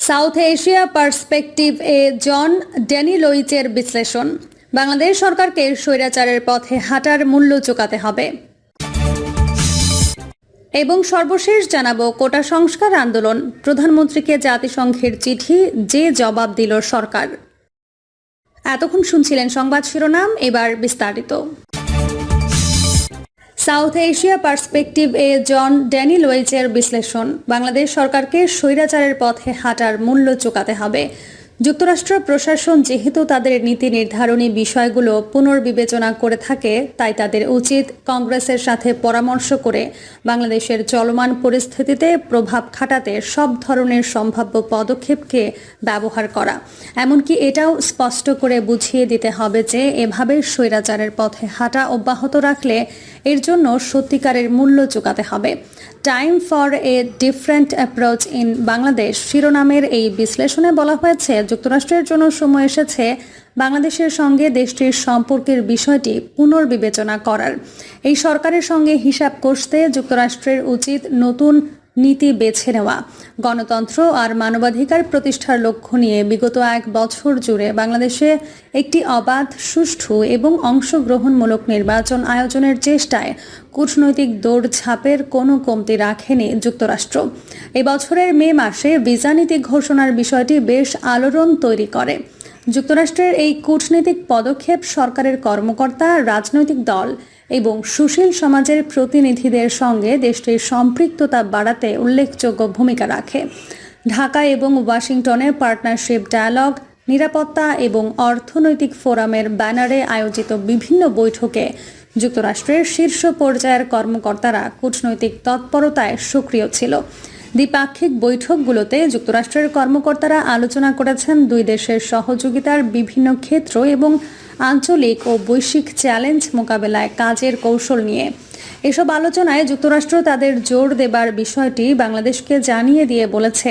South Asia perspective এ John Danny লইচের বিশ্লেষণ। বাংলাদেশ সরকারকে স্বৈরাচারের পথে হাঁটার মূল্য চুকাতে হবে। এবং সর্বশেষ জানাব কোটা সংস্কার আন্দোলন। প্রধানমন্ত্রীকে জাতিসংঘের চিঠি যে জবাব দিল সরকার। এতক্ষণ শুনছিলেন সংবাদ শিরোনাম, এবার বিস্তারিত। সাউথ এশিয়া পার্সপেক্টিভ এ জন ড্যানি লোয়েজের বিশ্লেষণ। বাংলাদেশ সরকারকে স্বৈরাচারের পথে হাঁটার মূল্য চুকাতে হবে। যুক্তরাষ্ট্র প্রশাসন যেহেতু তাদের নীতি নির্ধারণী বিষয়গুলো পুনর্বিবেচনা করে থাকে, তাই তাদের উচিত কংগ্রেসের সাথে পরামর্শ করে বাংলাদেশের চলমান পরিস্থিতিতে প্রভাব খাটাতে সব ধরনের সম্ভাব্য পদক্ষেপকে ব্যবহার করা। এমনকি এটাও স্পষ্ট করে বুঝিয়ে দিতে হবে যে, এভাবে স্বৈরাচারের পথে হাঁটা অব্যাহত রাখলে এর জন্য সত্যিকারের মূল্য চুকাতে হবে। Time for a different approach in Bangladesh শিরোনামের এই বিশ্লেষণে বলা হয়েছে, যুক্তরাষ্ট্রের জন্য সময় এসেছে বাংলাদেশের সঙ্গে দেশটির সম্পর্কের বিষয়টি পুনর্বিবেচনা করার। এই সরকারের সঙ্গে হিসাব কষতে যুক্তরাষ্ট্রের উচিত নতুন নীতি বেছে নেওয়া। গণতন্ত্র আর মানবাধিকার প্রতিষ্ঠার লক্ষ্য নিয়ে বিগত এক বছর জুড়ে বাংলাদেশে একটি অবাধ, সুষ্ঠু এবং অংশগ্রহণমূলক নির্বাচন আয়োজনের চেষ্টায় কূটনৈতিক দৌড়ঝাঁপের কোনো কমতি রাখেনি যুক্তরাষ্ট্র। এবছরের মে মাসে ভিসা নীতি ঘোষণার বিষয়টি বেশ আলোড়ন তৈরি করে। যুক্তরাষ্ট্রের এই কূটনৈতিক পদক্ষেপ সরকারের কর্মকর্তা, রাজনৈতিক দল এবং সুশীল সমাজের প্রতিনিধিদের সঙ্গে দেশটির সম্পৃক্ততা বাড়াতে উল্লেখযোগ্য ভূমিকা রাখে। ঢাকা এবং ওয়াশিংটনের পার্টনারশিপ ডায়ালগ, নিরাপত্তা এবং অর্থনৈতিক ফোরামের ব্যানারে আয়োজিত বিভিন্ন বৈঠকে যুক্তরাষ্ট্রের শীর্ষ পর্যায়ের কর্মকর্তারা কূটনৈতিক তৎপরতায় সক্রিয় ছিল। দ্বিপাক্ষিক বৈঠকগুলোতে যুক্তরাষ্ট্রের কর্মকর্তারা আলোচনা করেছেন দুই দেশের সহযোগিতার বিভিন্ন ক্ষেত্র এবং আঞ্চলিক ও বৈশ্বিক চ্যালেঞ্জ মোকাবেলায় কাজের কৌশল নিয়ে। এসব আলোচনায় যুক্তরাষ্ট্র তাদের জোর দেবার বিষয়টি বাংলাদেশকে জানিয়ে দিয়ে বলেছে।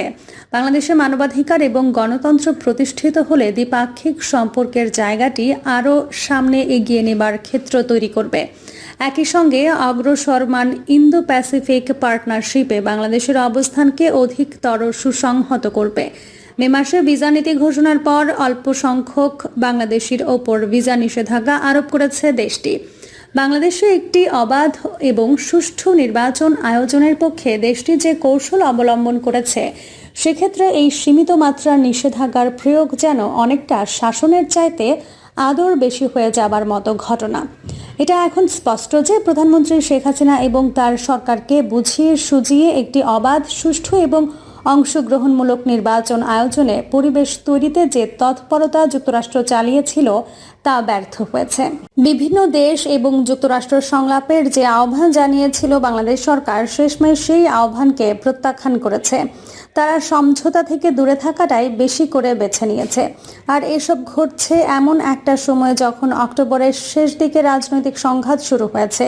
বাংলাদেশে মানবাধিকার এবং গণতন্ত্র প্রতিষ্ঠিত হলে দ্বিপাক্ষিক সম্পর্কের জায়গাটি আরও সামনে এগিয়ে নেবার ক্ষেত্র তৈরি করবে। একই সঙ্গে অগ্রসরমান ইন্দো প্যাসিফিক পার্টনারশিপে বাংলাদেশের অবস্থানকে অধিকতর সুসংহত করবে। মে মাসে ভিসা নীতি ঘোষণার পর অল্প সংখ্যক বাংলাদেশির ওপর ভিসা নিষেধাজ্ঞা আরোপ করেছে দেশটি। বাংলাদেশে একটি অবাধ এবং সুষ্ঠু নির্বাচন আয়োজনের পক্ষে দেশটি যে কৌশল অবলম্বন করেছে, সেক্ষেত্রে এই সীমিত মাত্রার নিষেধাজ্ঞার প্রয়োগ যেন অনেকটা শাসনের চাইতে আদর বেশি হয়ে যাবার মতো ঘটনা। এটা এখন স্পষ্ট যে প্রধানমন্ত্রী শেখ হাসিনা এবং তার সরকারকে বুঝিয়ে সুজিয়ে একটি অবাধ, সুষ্ঠু এবং অংশগ্রহণমূলক নির্বাচন আয়োজনে পরিবেশ তৈরিতে যে তৎপরতা যুক্তরাষ্ট্র চালিয়েছিল তা ব্যর্থ হয়েছে। বিভিন্ন দেশ এবং যুক্তরাষ্ট্র সংলাপের যে আহ্বান জানিয়েছিল বাংলাদেশ সরকার, শেষমেশ সেই আহ্বানকে প্রত্যাখ্যান করেছে। তারা সমঝোতা থেকে দূরে থাকাটাই বেশি করে বেছে নিয়েছে। আর এসব ঘটছে এমন একটা সময় যখন অক্টোবরের শেষ দিকে রাজনৈতিক সংঘাত শুরু হয়েছে।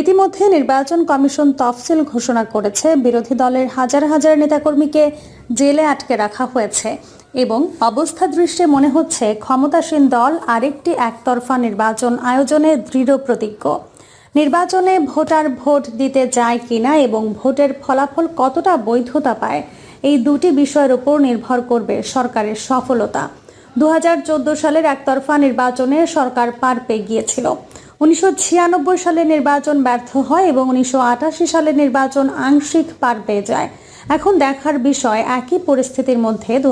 ইতিমধ্যে নির্বাচন কমিশন তফসিল ঘোষণা করেছে। বিরোধী দলের হাজার হাজার নেতাকর্মীকে জেলে আটকে রাখা হয়েছে। এবং অবস্থা দৃষ্টে মনে হচ্ছে ক্ষমতাসীন দল আরেকটি একতরফা নির্বাচন আয়োজনে দৃঢ় প্রতিজ্ঞ। নির্বাচনে ভোটার ভোট দিতে যায় কিনা এবং ভোটের ফলাফল কতটা বৈধতা পায়, এই দুটি বিষয়ের উপর নির্ভর করবে সরকারের সফলতা। দু হাজার চোদ্দ সালের একতরফা নির্বাচনে সরকার পার পেয়ে গিয়েছিল। উনিশশো ছিয়ানব্বই সালে নির্বাচন ব্যর্থ হয় এবং উনিশশো আটাশি সালে নির্বাচন আংশিক পার পেয়ে যায়। এখন দেখার বিষয়, একই পরিস্থিতির মধ্যে দু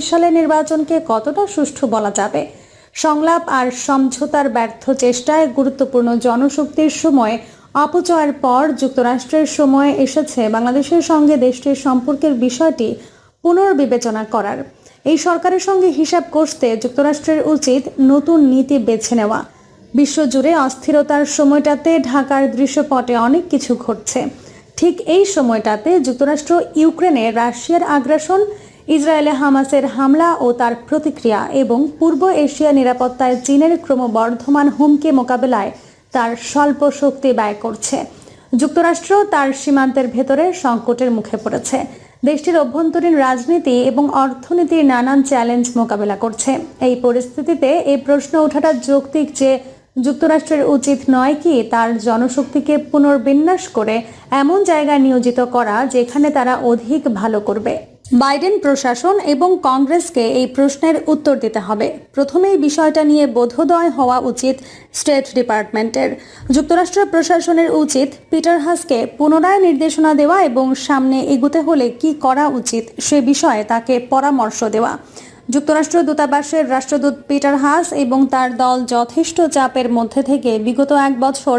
সালের নির্বাচনকে কতটা সুষ্ঠু বলা যাবে? সংলাপ আর সমঝোতার ব্যর্থ চেষ্টায় গুরুত্বপূর্ণ জনশক্তির সময়, অপচয়ের পর যুক্তরাষ্ট্রের সময় এসেছে বাংলাদেশের সঙ্গে দেশটির সম্পর্কের বিষয়টি পুনর্বিবেচনা করার। এই সরকারের সঙ্গে হিসাব করতে যুক্তরাষ্ট্রের উচিত নতুন নীতি বেছে নেওয়া। বিশ্বজুড়ে অস্থিরতার সময়টাতে ঢাকার দৃশ্যপটে অনেক কিছু ঘটছে। ঠিক এই সময়টাতে যুক্তরাষ্ট্র ইউক্রেনে রাশিয়ার আগ্রাসন, ইসরায়েলে হামাসের হামলা ও তার প্রতিক্রিয়া এবং পূর্ব এশিয়া নিরাপত্তায় চীনের ক্রমবর্ধমান হুমকি মোকাবেলায় তার স্বল্প শক্তি ব্যয় করছে। যুক্তরাষ্ট্র তার সীমান্তের ভেতরে সংকটের মুখে পড়েছে। দেশটির অভ্যন্তরীণ রাজনীতি এবং অর্থনীতির নানান চ্যালেঞ্জ মোকাবেলা করছে। এই পরিস্থিতিতে এই প্রশ্ন ওঠাটা যৌক্তিক যে যুক্তরাষ্ট্রের উচিত নয় কি তার জনশক্তিকে পুনর্বিন্যাস করে এমন জায়গায় নিয়োজিত করা যেখানে তারা অধিক ভালো করবে? বাইডেন প্রশাসন এবং কংগ্রেসকে এই প্রশ্নের উত্তর দিতে হবে। প্রথমেই বিষয়টা নিয়ে বোধোদয় হওয়া উচিত স্টেট ডিপার্টমেন্টের। যুক্তরাষ্ট্র প্রশাসনের উচিত পিটার হাসকে পুনরায় নির্দেশনা দেওয়া এবং সামনে এগুতে হলে কি করা উচিত সে বিষয়ে তাকে পরামর্শ দেওয়া। যুক্তরাষ্ট্র দূতাবাসের রাষ্ট্রদূত পিটার হাস এবং তার দল যথেষ্ট চাপের মধ্যে থেকে বিগত এক বছর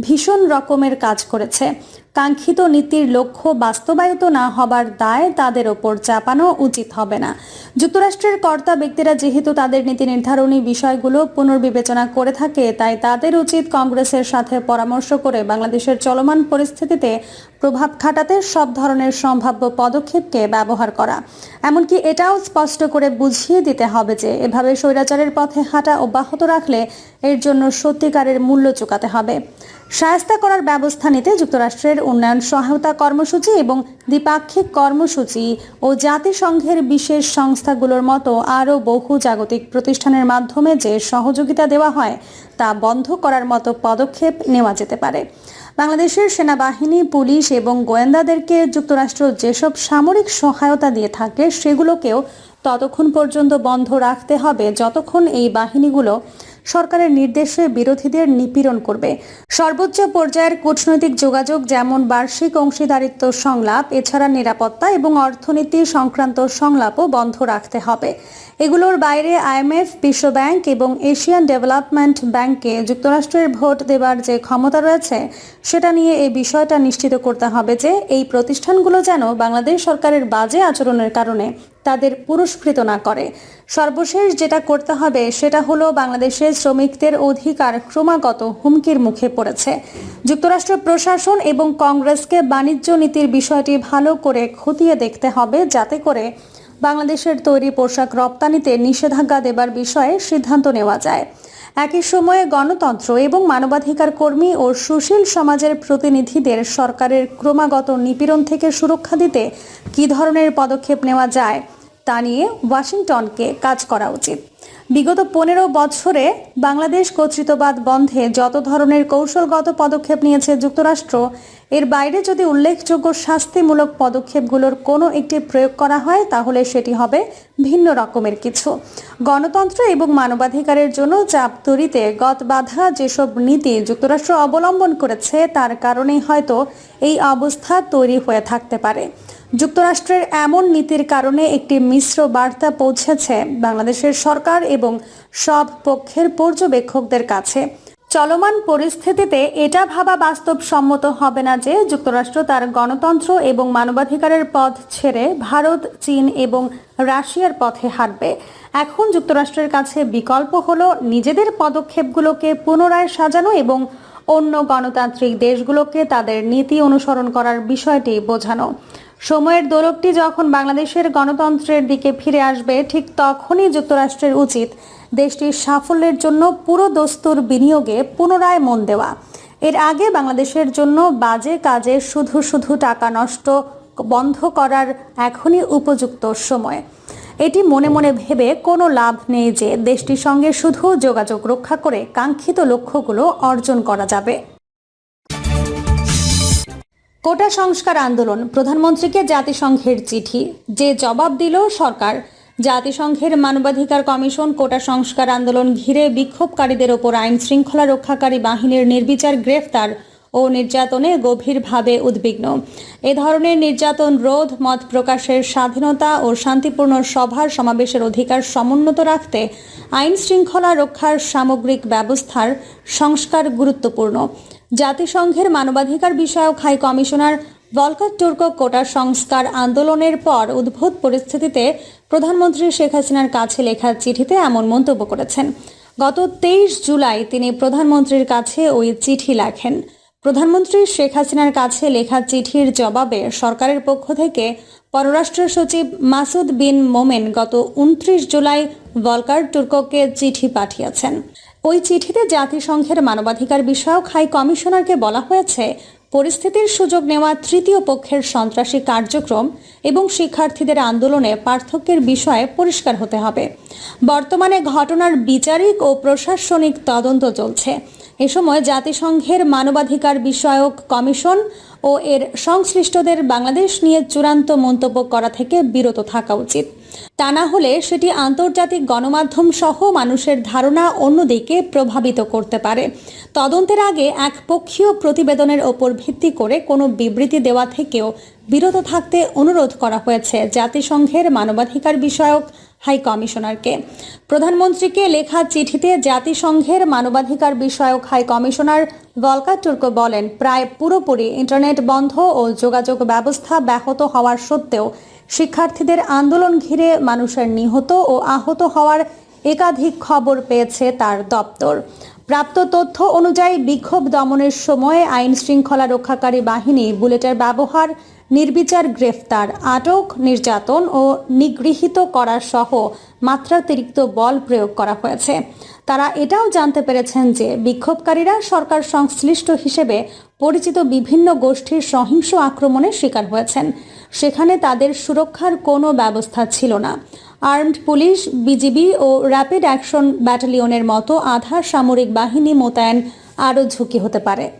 ভীষণ রকমের কাজ করেছে। কাঙ্ক্ষিত নীতির লক্ষ্য বাস্তবায়িত না হবার দায় তাদের ওপর চাপানো উচিত হবে না। যুক্তরাষ্ট্রের কর্তা ব্যক্তিরা যেহেতু তাদের নীতি নির্ধারণী বিষয়গুলো পুনর্বিবেচনা করে থাকে, তাই তাদের উচিত কংগ্রেসের সাথে পরামর্শ করে বাংলাদেশের চলমান পরিস্থিতিতে প্রভাব খাটাতে সব ধরনের সম্ভাব্য পদক্ষেপকে ব্যবহার করা। এমনকি এটাও স্পষ্ট করে বুঝিয়ে দিতে হবে যে, এভাবে স্বৈরাচারের পথে হাঁটা অব্যাহত রাখলে এর জন্য সত্যিকারের মূল্য চুকাতে হবে। সায়স্তা করার ব্যবস্থা নিতে যুক্তরাষ্ট্রের উন্নয়ন সহায়তা কর্মসূচি এবং দ্বিপাক্ষিক কর্মসূচি ও জাতিসংঘের বিশেষ সংস্থাগুলোর মতো আরও বহু জাগতিক প্রতিষ্ঠানের মাধ্যমে যে সহযোগিতা দেওয়া হয়, তা বন্ধ করার মতো পদক্ষেপ নেওয়া যেতে পারে। বাংলাদেশের সেনাবাহিনী, পুলিশ এবং গোয়েন্দাদেরকে যুক্তরাষ্ট্র যেসব সামরিক সহায়তা দিয়ে থাকে, সেগুলোকেও ততক্ষণ পর্যন্ত বন্ধ রাখতে হবে যতক্ষণ এই বাহিনীগুলো সরকারের নির্দেশে বিরোধীদের নিপীড়ন করবে। সর্বোচ্চ পর্যায়ের কূটনৈতিক যোগাযোগ যেমন বার্ষিক অংশীদারিত্ব সংলাপ, এছাড়া নিরাপত্তা এবং অর্থনীতি সংক্রান্ত সংলাপও বন্ধ রাখতে হবে। এগুলোর বাইরে আইএমএফ বিশ্বব্যাংক এবং এশিয়ান ডেভেলপমেন্ট ব্যাংকে যুক্তরাষ্ট্রের ভোট দেবার যে ক্ষমতা রয়েছে, সেটা নিয়ে এই বিষয়টা নিশ্চিত করতে হবে যে এই প্রতিষ্ঠানগুলো যেন বাংলাদেশ সরকারের বাজে আচরণের কারণে তাদের পুরস্কৃত না করে। সর্বশেষ যেটা করতে হবে সেটা হলো বাংলাদেশের শ্রমিকদের অধিকার ক্রমাগত হুমকির মুখে পড়েছে। যুক্তরাষ্ট্র প্রশাসন এবং কংগ্রেসকে বাণিজ্য নীতির বিষয়টি ভালো করে খতিয়ে দেখতে হবে, যাতে করে বাংলাদেশের তৈরি পোশাক রপ্তানিতে নিষেধাজ্ঞা দেবার বিষয়ে সিদ্ধান্ত নেওয়া যায়। একই সময়ে গণতন্ত্র এবং মানবাধিকার কর্মী ও সুশীল সমাজের প্রতিনিধিদের সরকারের ক্রমাগত নিপীড়ন থেকে সুরক্ষা দিতে কী ধরনের পদক্ষেপ নেওয়া যায় তা নিয়ে ওয়াশিংটনকে কাজ করা উচিত। বিগত পনেরো বছরে বাংলাদেশ কর্তৃত্ববাদ বন্ধে যত ধরনের কৌশলগত পদক্ষেপ নিয়েছে যুক্তরাষ্ট্র, এর বাইরে যদি উল্লেখযোগ্য শাস্তিমূলক পদক্ষেপগুলোর কোনো একটি প্রয়োগ করা হয়, তাহলে সেটি হবে ভিন্ন রকমের কিছু। গণতন্ত্র এবং মানবাধিকারের জন্য চাপ তৈরিতে গত বাধা যেসব নীতি যুক্তরাষ্ট্র অবলম্বন করেছে, তার কারণেই হয়তো এই অবস্থা তৈরি হয়ে থাকতে পারে। যুক্তরাষ্ট্রের এমন নীতির কারণে একটি মিশ্র বার্তা পৌঁছেছে বাংলাদেশের সরকার এবং সব পক্ষের পর্যবেক্ষকদের কাছে। চলমান পরিস্থিতিতে এটা ভাবা বাস্তবসম্মত হবে না যে যুক্তরাষ্ট্র তার গণতন্ত্র এবং মানবাধিকারের পথ ছেড়ে ভারত, চীন এবং রাশিয়ার পথে হাঁটবে। এখন যুক্তরাষ্ট্রের কাছে বিকল্প হলো নিজেদের পদক্ষেপগুলোকে পুনরায় সাজানো এবং অন্য গণতান্ত্রিক দেশগুলোকে তাদের নীতি অনুসরণ করার বিষয়টি বোঝানো। সময়ের দোলকটি যখন বাংলাদেশের গণতন্ত্রের দিকে ফিরে আসবে, ঠিক তখনই যুক্তরাষ্ট্রের উচিত দেশটির সাফল্যের জন্য পুরো দস্তুর বিনিয়োগে পুনরায় মন দেওয়া। এর আগে বাংলাদেশের জন্য বাজে কাজে শুধু শুধু টাকা নষ্ট বন্ধ করার এখনই উপযুক্ত সময়। এটি মনে মনে ভেবে কোনো লাভ নেই যে দেশটির সঙ্গে শুধু যোগাযোগ রক্ষা করে কাঙ্ক্ষিত লক্ষ্যগুলো অর্জন করা যাবে। কোটা সংস্কার আন্দোলন প্রধানমন্ত্রীকে জাতিসংঘের চিঠি। যে জবাব দিল সরকার, জাতিসংঘের মানবাধিকার কমিশন কোটা সংস্কার আন্দোলন ঘিরে বিক্ষোভকারীদের ওপর আইন শৃঙ্খলা রক্ষাকারী বাহিনীর নির্বিচার গ্রেফতার ও নির্যাতনে গভীরভাবে উদ্বিগ্ন। এ ধরনের নির্যাতন রোধ, মত প্রকাশের স্বাধীনতা ও শান্তিপূর্ণ সভার সমাবেশের অধিকার সমুন্নত রাখতে আইন শৃঙ্খলা রক্ষার সামগ্রিক ব্যবস্থার সংস্কার গুরুত্বপূর্ণ। জাতিসংঘের মানবাধিকার বিষয়ক হাই কমিশনার ভলকার টুর্কো কোটা সংস্কার আন্দোলনের পর উদ্ভূত পরিস্থিতিতে প্রধানমন্ত্রী শেখ হাসিনার কাছে লেখা চিঠিতে এমন মন্তব্য করেছেন। গত তেইশ জুলাই তিনি প্রধানমন্ত্রীর কাছে ওই চিঠি লেখেন। প্রধানমন্ত্রী শেখ হাসিনার কাছে লেখা চিঠির জবাবে সরকারের পক্ষ থেকে পররাষ্ট্র সচিব মাসুদ বিন মোমেন গত উনত্রিশ জুলাই ভলকার টুর্কোকে চিঠি পাঠিয়েছেন। ওই চিঠিতে জাতিসংঘের মানবাধিকার বিষয়ক হাই কমিশনারকে বলা হয়েছে, পরিস্থিতির সুযোগ নেওয়া তৃতীয় পক্ষের সন্ত্রাসী কার্যক্রম এবং শিক্ষার্থীদের আন্দোলনে পার্থক্যের বিষয়ে পরিষ্কার হতে হবে। বর্তমানে ঘটনার বিচারিক ও প্রশাসনিক তদন্ত চলছে। এ সময় জাতিসংঘের মানবাধিকার বিষয়ক কমিশন ও এর সংশ্লিষ্টদের বাংলাদেশ নিয়ে চূড়ান্ত মন্তব্য করা থেকে বিরত থাকা উচিত। তা না হলে সেটি আন্তর্জাতিক গণমাধ্যম সহ মানুষের ধারণা অন্যদিকে প্রভাবিত করতে পারে। তদন্তের আগে একপক্ষীয় প্রতিবেদনের ওপর ভিত্তি করে কোনো বিবৃতি দেওয়া থেকেও বিরত থাকতে অনুরোধ করা হয়েছে জাতিসংঘের মানবাধিকার বিষয়ক হাই কমিশনারকে। প্রধানমন্ত্রীকে লেখা চিঠিতে জাতিসংঘের মানবাধিকার বিষয়ক হাই কমিশনার ভলকা টুর্কো বলেন, প্রায় পুরোপুরি ইন্টারনেট বন্ধ ও যোগাযোগ ব্যবস্থা ব্যাহত হওয়ার সত্ত্বেও শিক্ষার্থীদের আন্দোলন ঘিরে মানুষের নিহত ও আহত হওয়ার একাধিক খবর পেয়েছে তার দপ্তর। প্রাপ্ত তথ্য অনুযায়ী বিক্ষোভ দমনের সময় আইন শৃঙ্খলা রক্ষাকারী বাহিনী বুলেটের ব্যবহার নির্বিচার গ্রেফতার, আটক, নির্যাতন ও নিগৃহীত করার সহ মাত্রাতিরিক্ত বল প্রয়োগ করা হয়েছে। তারা এটাও জানতে পেরেছেন যে বিক্ষোভকারীরা সরকার সংশ্লিষ্ট হিসেবে পরিচিত বিভিন্ন গোষ্ঠীর সহিংস আক্রমণের শিকার হয়েছেন। সেখানে তাদের সুরক্ষার কোনো ব্যবস্থা ছিল না। আর্মড পুলিশ, বিজিবি ও র্যাপিড অ্যাকশন ব্যাটালিয়নের মতো আধা সামরিক বাহিনী মোতায়েন আরও ঝুঁকি হতে পারে।